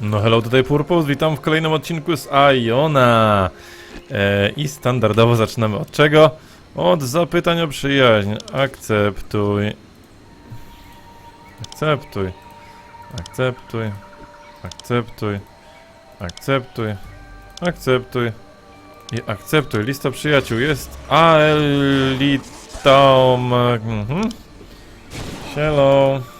No hello, tutaj Purpose, witam w kolejnym odcinku z Iona. E, I standardowo zaczynamy od czego? Od zapytań o przyjaźń. Akceptuj. Akceptuj. Akceptuj. Akceptuj. Akceptuj. Akceptuj. I akceptuj. Lista przyjaciół jest Aelitom. Mhm. Hello.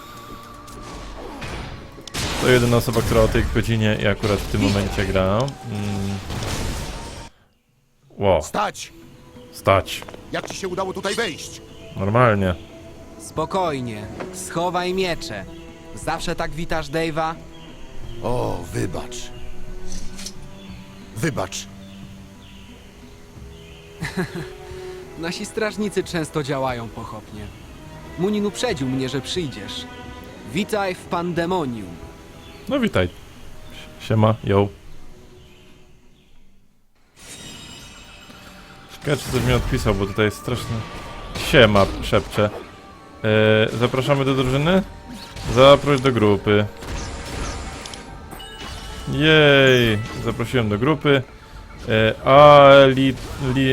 To jedyna osoba, która o tej godzinie i akurat w tym momencie gra. Mm. Wow, Stać! stać. Jak ci się udało tutaj wejść? Normalnie. Spokojnie, schowaj miecze. Zawsze tak witasz Dave'a? O, wybacz. Wybacz. Nasi strażnicy często działają pochopnie. Munin uprzedził mnie, że przyjdziesz. Witaj w pandemonium. No witaj. Siema, yo. Ciekawe, czy coś mi odpisał, bo tutaj jest straszny... Siema, szepcze. E, zapraszamy do drużyny? Zaproś do grupy. Jej! Zaprosiłem do grupy. E, a li... li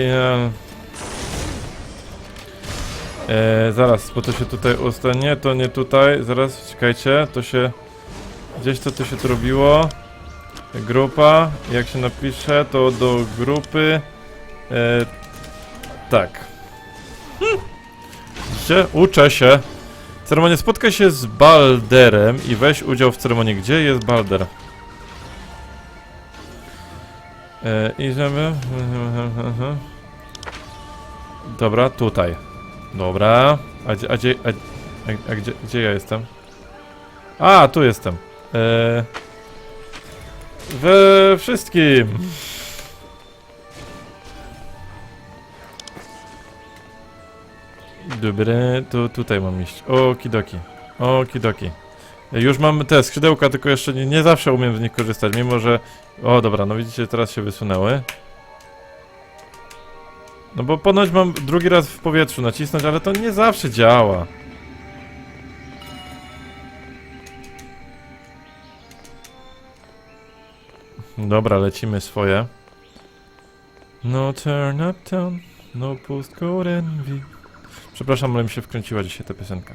e, zaraz, bo to się tutaj usta... Nie, to nie tutaj. Zaraz, czekajcie, to się... Gdzieś to tu się tu robiło. Grupa, jak się napisze, to do grupy. E, tak. Widzicie? Uczę się. Ceremonia spotkaj się z Balderem i weź udział w ceremonii. Gdzie jest Balder? E, I żeby... Dobra, tutaj. Dobra. A gdzie, a gdzie, a, a, a gdzie, gdzie ja jestem? A, tu jestem. Eee, we wszystkim. Dobre, to tutaj mam iść. Okidoki. Okidoki. Już mam te skrzydełka, tylko jeszcze nie, nie zawsze umiem z nich korzystać, mimo że... O, dobra, no widzicie, teraz się wysunęły. No bo ponoć mam drugi raz w powietrzu nacisnąć, ale to nie zawsze działa. Dobra, lecimy swoje. No turn uptown, no postcode envy. Przepraszam, ale mi się wkręciła dzisiaj ta piosenka.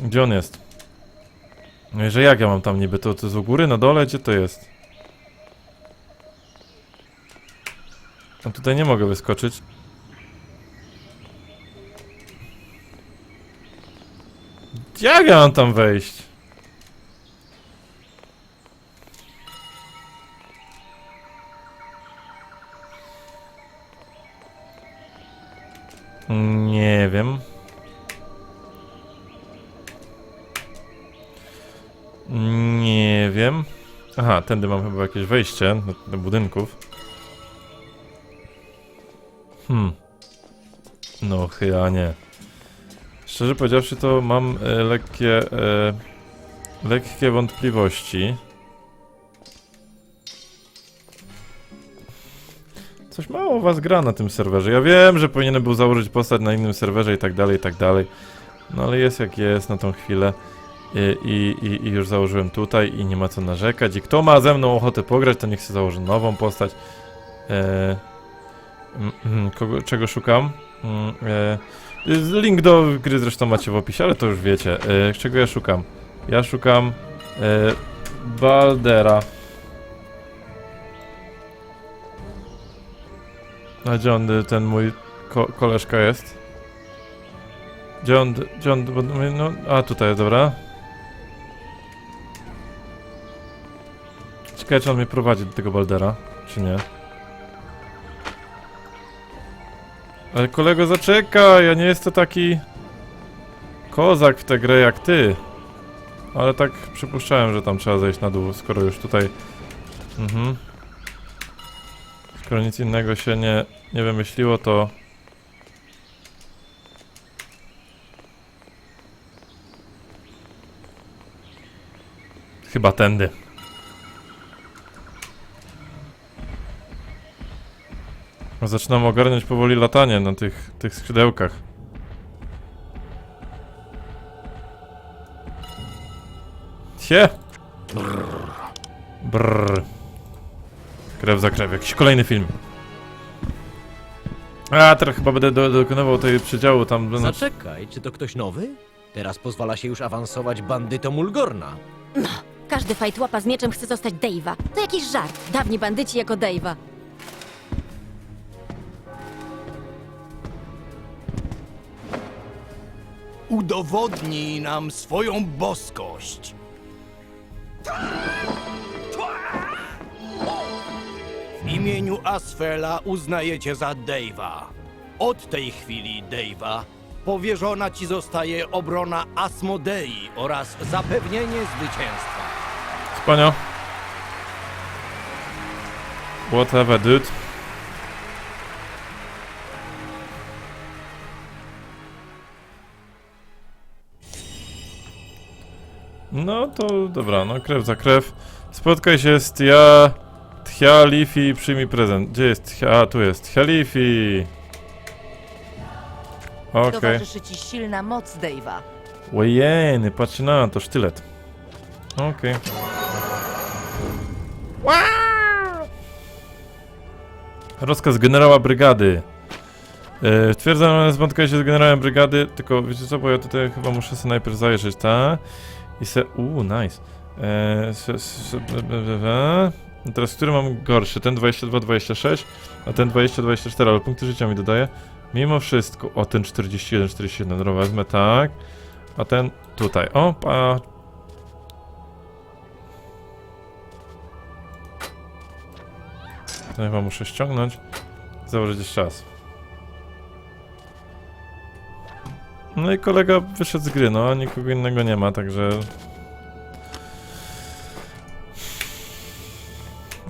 Gdzie on jest? No że jak ja mam tam niby? To, to jest u góry, na dole? Gdzie to jest? A tutaj nie mogę wyskoczyć. Jak ja mam tam wejść? Nie wiem. Nie wiem. Aha, tędy mam chyba jakieś wejście do, do budynków. Hmm. No chyba nie. Szczerze powiedziawszy to mam e, lekkie e, lekkie wątpliwości. Coś mało was gra na tym serwerze. Ja wiem, że powinienem był założyć postać na innym serwerze i tak dalej, i tak dalej. No ale jest jak jest na tą chwilę. I, i, i, I już założyłem tutaj i nie ma co narzekać. I kto ma ze mną ochotę pograć, to niech sobie założy nową postać. E, kogo, czego szukam? Mm, e, link do gry zresztą macie w opisie, ale to już wiecie. E, czego ja szukam? Ja szukam e, Baldera. A gdzie on, ten mój ko koleżka jest? Gdzie on, gdzie on, no, a tutaj dobra. Ciekawe, czy on mnie prowadzi do tego Baldera, czy nie. Ale kolego, zaczekaj, ja nie jestem taki kozak w tę grę jak ty. Ale tak przypuszczałem, że tam trzeba zejść na dół, skoro już tutaj... Mhm. Skoro nic innego się nie, nie wymyśliło, to... Chyba tędy. Zaczynam ogarniać powoli latanie na tych, tych skrzydełkach. Sie! Brrr. Krew za krew, jakiś kolejny film. A, teraz chyba będę do, dokonywał tej przedziału tam. No, Zaczekaj, czy to ktoś nowy? Teraz pozwala się już awansować bandytom Ulgorna. Każdy fajtłapa z mieczem chce zostać Dave'a. To jakiś żart. Dawni bandyci jako Dave'a. Udowodnij nam swoją boskość. Imieniu Asfela uznajecie za Dave'a. Od tej chwili, Dave'a, powierzona ci zostaje obrona Asmodei oraz zapewnienie zwycięstwa. Spania. Whatever, dude. No to dobra, no krew za krew. Spotkaj się z Tia... I przyjmij prezent. Gdzie jest Tchia? A, tu jest. Tchalifi! Okej. Towarzyszy ci silna moc Dave'a. Ojeny, patrz na to, sztylet. Okej. Rozkaz generała brygady. E, Twierdzam, że spotkaj się z generałem brygady, tylko wiecie co, bo ja tutaj chyba muszę sobie najpierw zajrzeć, tak? I se... Uuu, nice. E, se, be. Teraz, który mam gorszy? Ten 22-26, a ten 20-24, ale punkty życia mi dodaje. Mimo wszystko, o ten 41-41, dobra, wezmę tak. A ten tutaj. O, pa. To chyba muszę ściągnąć. Założyć jeszcze raz. No i kolega wyszedł z gry, no, nikogo innego nie ma, także...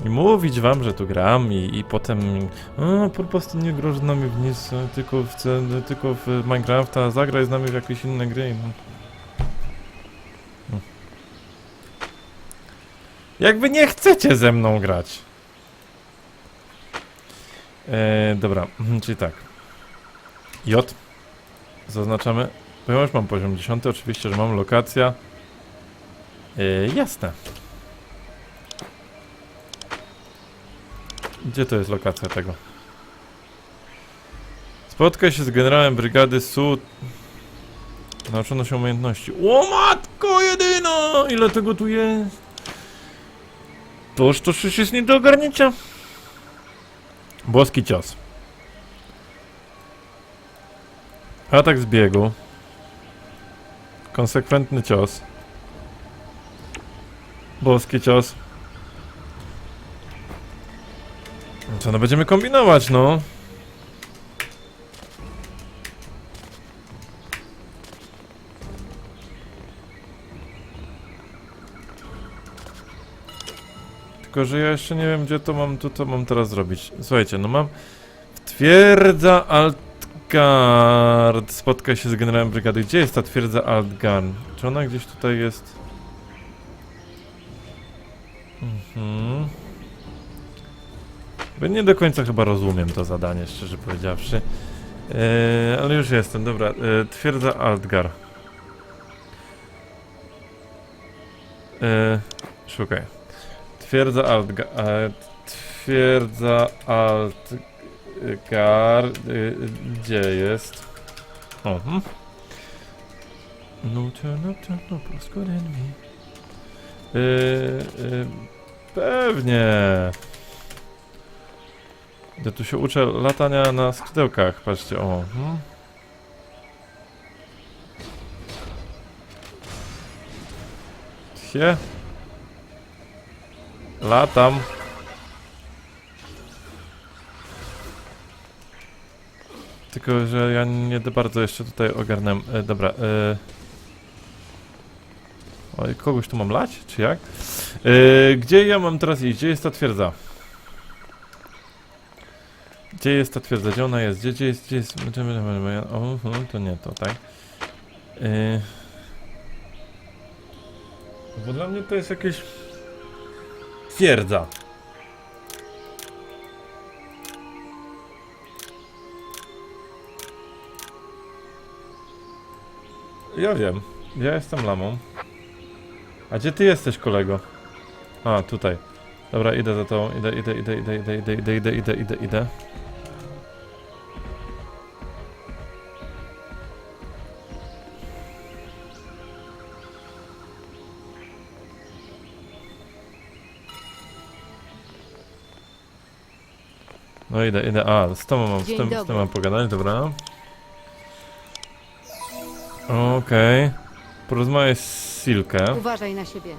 I mówić wam, że tu gram i, i potem po prostu nie groż z nami w nic, tylko w, tylko w Minecrafta, zagraj z nami w jakieś inne gry. No. No. Jakby nie chcecie ze mną grać. E, dobra, mhm, czyli tak. J. Zaznaczamy. Już mam poziom 10, oczywiście, że mam lokacja. E, jasne. Gdzie to jest lokacja tego? Spotkaj się z generałem brygady Su. Nauczono się umiejętności. O matko jedyna! Ile tego tu jest? Toż to już jest nie do ogarnięcia. Boski cios. Atak z biegu. Konsekwentny cios. Boski cios. Co no będziemy kombinować, no. Tylko, że ja jeszcze nie wiem, gdzie to mam, tu to mam teraz zrobić. Słuchajcie, no mam... Twierdza Altgard. Spotkaj się z generałem brygady. Gdzie jest ta twierdza Altgard? Czy ona gdzieś tutaj jest? Mhm. Nie do końca chyba rozumiem to zadanie, szczerze powiedziawszy. Eee, ale już jestem, dobra. Eee, twierdza Altgar. Eee, szukaj. Twierdza Altgar. E, twierdza Altgar. E, gdzie jest? O. No, no, no, polsko Eee, eee, pewnie. Ja tu się uczę latania na skrzydełkach, patrzcie, o. Hmm. Latam. Tylko, że ja nie bardzo jeszcze tutaj ogarnę. E, dobra, e... Oj, kogoś tu mam lać, czy jak? E, gdzie ja mam teraz iść? Gdzie jest ta twierdza? Gdzie jest ta twierdza? Gdzie ona jest? Gdzie, gdzie jest? Gdzie jest? O, mhm, to nie to, tak? Yy... Bo dla mnie to jest jakieś... Twierdza. Ja wiem. Ja jestem lamą. A gdzie ty jesteś, kolego? A, tutaj. Dobra, idę za tą, idę, idę, idę, idę, idę, idę, idę, idę, idę, idę, idę. No idę, idę, a, z tobą mam, z Dzień tym, z dobry. tym mam pogadać, dobra. Okej. Porozmawiaj z Silkę. Uważaj na siebie.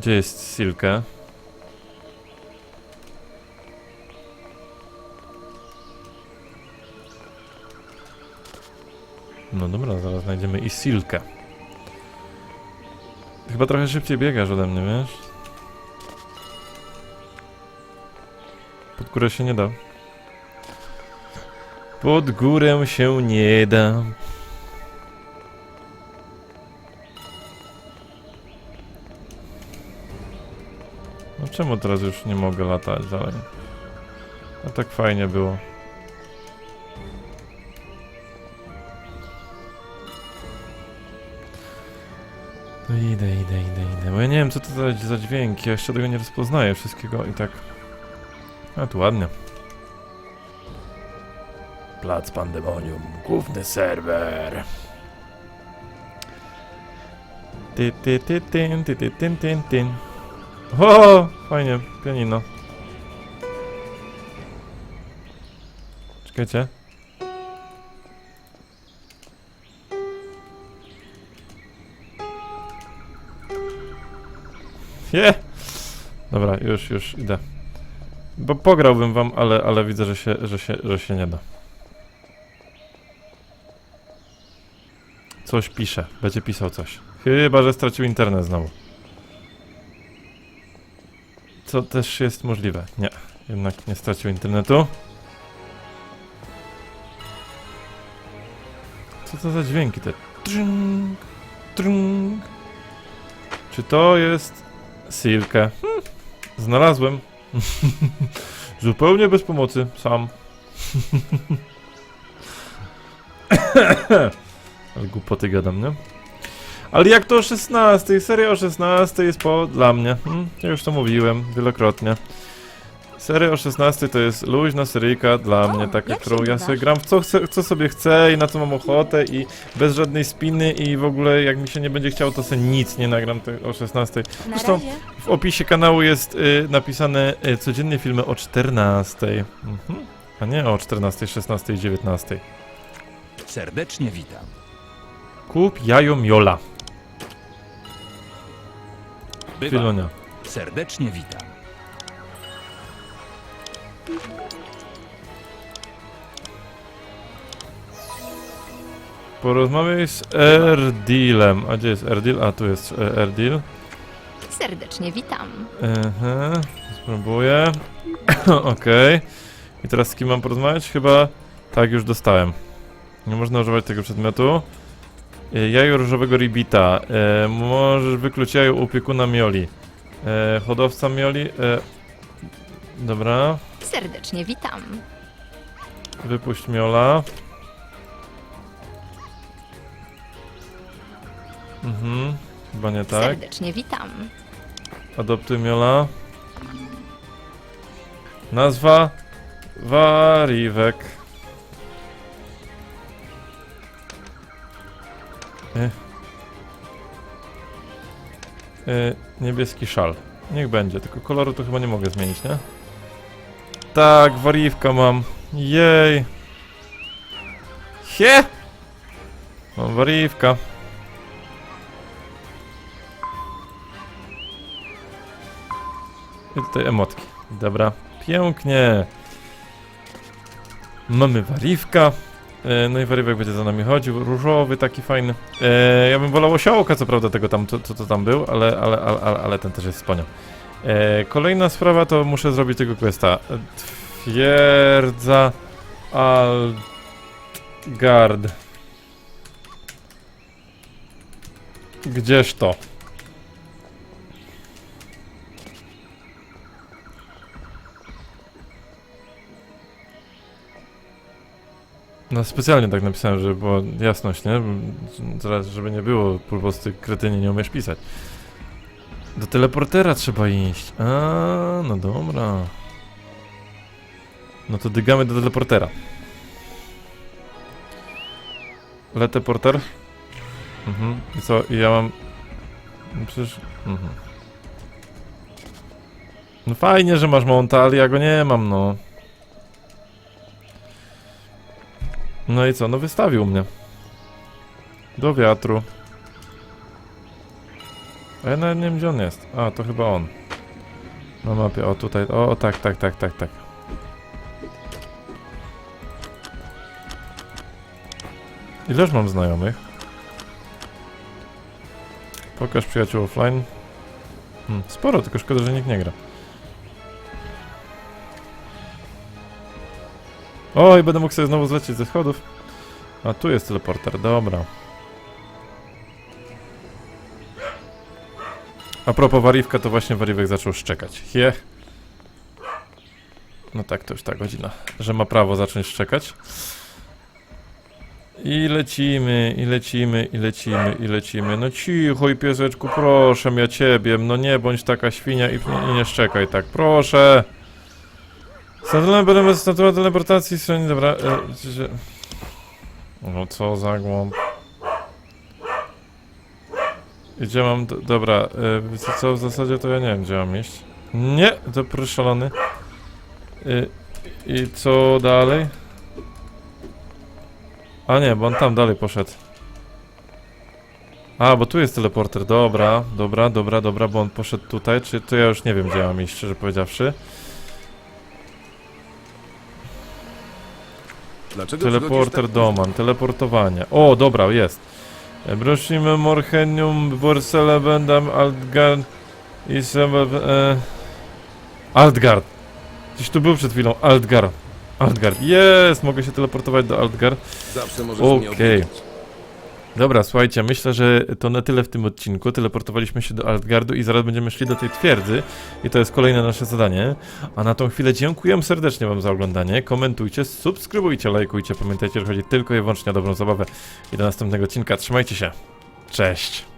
Gdzie jest Silkę? No dobra, zaraz znajdziemy i Silkę. Ty Chyba trochę szybciej biegasz ode mnie, wiesz? Pod górę się nie da. Pod górę się nie da. No czemu teraz już nie mogę latać dalej? No tak fajnie było. No idę, idę, idę, idę. Bo ja nie wiem co to za, za dźwięki, ja jeszcze tego nie rozpoznaję wszystkiego i tak... A tu ładnie. Plac Pandemonium, główny serwer. Ty, ty, ty, ty, ty, ty, ty, ty, ty. O, fajnie, pianino. Czekajcie. Je! Dobra, już, już idę. Bo pograłbym wam, ale, ale widzę, że się, że, się, że się nie da. Coś pisze, będzie pisał coś. Chyba, że stracił internet znowu. Co też jest możliwe. Nie, jednak nie stracił internetu. Co to za dźwięki te? Trung, trung. Czy to jest Silkę? Hm, znalazłem. Zupełnie bez pomocy, sam. Ale głupoty gadam, nie? Ale jak to o 16? Seria o 16 jest po dla mnie. Hmm? Ja już to mówiłem wielokrotnie. Seria o 16 to jest luźna seryjka dla mnie, taka, którą ja sobie gram w co, chcę, co sobie chcę i na co mam ochotę i bez żadnej spiny i w ogóle jak mi się nie będzie chciało, to sobie nic nie nagram te, o 16. Na Zresztą-. W opisie kanału jest y, napisane y, codziennie filmy o 14. Mhm. A nie o 14, 16 i 19. Serdecznie witam. Kup jajo miola. Bywam. Filonia. Serdecznie witam. Porozmawiaj z Erdilem. A gdzie jest Erdil? A tu jest e, Erdil. Serdecznie witam. Aha, spróbuję. Okej. I teraz z kim mam porozmawiać? Chyba tak już dostałem. Nie można używać tego przedmiotu. E, Jajo różowego ribita. E, możesz wykluć jajo u opiekuna mioli. E, hodowca mioli. E, dobra. Serdecznie witam. Wypuść miola. Mhm. Chyba nie tak. Serdecznie witam. Adoptuj miola. Nazwa Wariwek. E. E, niebieski szal. Niech będzie, tylko koloru to chyba nie mogę zmienić, nie? Tak, wariwka mam. Jej. Hie! Mam wariwka. I tutaj emotki. Dobra, pięknie. Mamy wariwka. E, no i wariwek będzie za nami chodził. Różowy, taki fajny. E, ja bym wolał osiołka, co prawda, tego tam, co, to tam był, ale, ale, ale, ale, ale ten też jest wspaniał. E, kolejna sprawa to muszę zrobić tego questa. Twierdza Algard. Gdzież to? No specjalnie tak napisałem, żeby była jasność, nie? Zaraz, żeby nie było, po prostu kretynie nie umiesz pisać. Do teleportera trzeba iść. A, no dobra. No to dygamy do teleportera. Leteporter? Mhm. I co? I ja mam... No przecież... Mhm. No fajnie, że masz monta, ale ja go nie mam, no. No i co? No wystawił mnie. Do wiatru. A ja nawet nie wiem gdzie on jest. A, to chyba on. Na mapie, o tutaj, o, tak, tak, tak, tak, tak. Ileż mam znajomych? Pokaż przyjaciół offline. Hmm, sporo, tylko szkoda, że nikt nie gra. Oj, będę mógł sobie znowu zlecieć ze schodów. A tu jest teleporter, dobra. A propos Wariwka, to właśnie Wariwek zaczął szczekać. Hiech. No tak, to już ta godzina, że ma prawo zacząć szczekać. I lecimy, i lecimy, i lecimy, i lecimy. No cicho i pieseczku, proszę ja ciebie, no nie bądź taka świnia i, i nie szczekaj tak, proszę. Statua będę statua teleportacji stronie, dobra, e. No co za głąb. Gdzie mam, dobra, e, co, w zasadzie to ja nie wiem gdzie mam iść. Nie, to proszę szalony. I, I co dalej? A nie, bo on tam dalej poszedł. A, bo tu jest teleporter, dobra, dobra, dobra, dobra, bo on poszedł tutaj, czy to ja już nie wiem gdzie mam iść, szczerze powiedziawszy. Dlaczego Teleporter Doman, teleportowanie. O, dobra, jest. Prosimy Morhenium, Borsele, Bendam, Altgard i Sebeb... E... Altgard. Gdzieś tu był przed chwilą, Altgard. Altgard, jest! Mogę się teleportować do Altgard. Zawsze Okej. Dobra, słuchajcie, myślę, że to na tyle w tym odcinku. Teleportowaliśmy się do Altgardu i zaraz będziemy szli do tej twierdzy. I to jest kolejne nasze zadanie. A na tą chwilę dziękuję serdecznie Wam za oglądanie. Komentujcie, subskrybujcie, lajkujcie. Pamiętajcie, że chodzi tylko i wyłącznie o dobrą zabawę. I do następnego odcinka. Trzymajcie się. Cześć.